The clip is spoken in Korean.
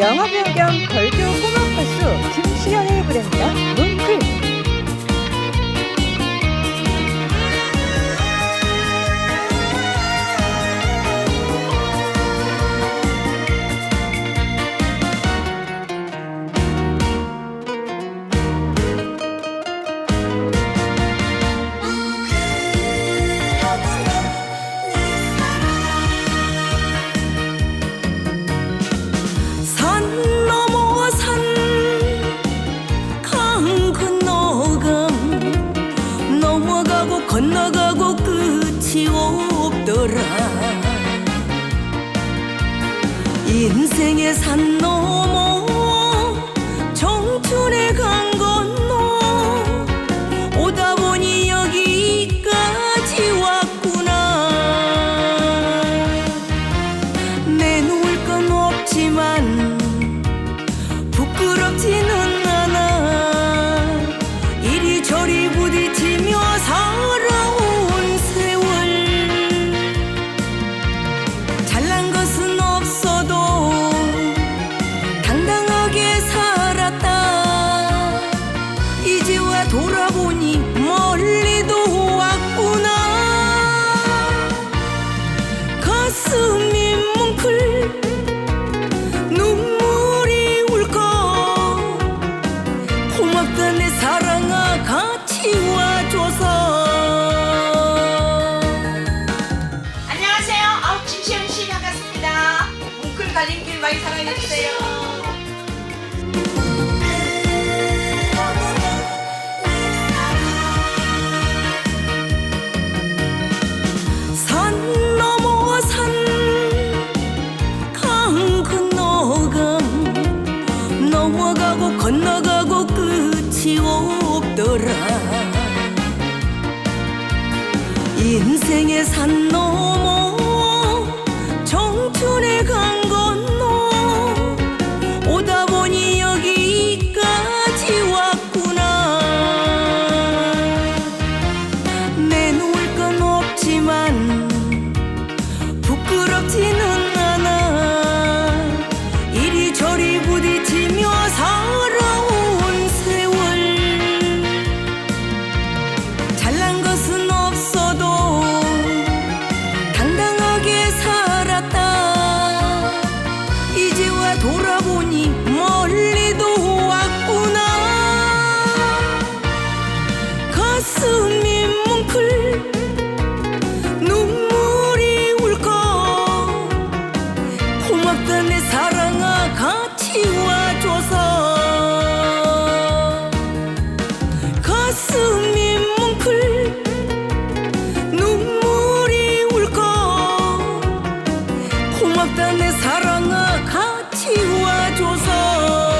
영화 변경 걸교 꼬마 가수 김시현의 브랜드 문 인생의 산 넘어 청춘에 간 건너. 오다 보니 여기까지 왔구나. 내놓을 건 없지만 달림길 많이 사랑해주세요. 건너가고 끝이 없더라. 인생의 산 넘어 청춘의 강. 고맙다 내 사랑아 같이 와줘서.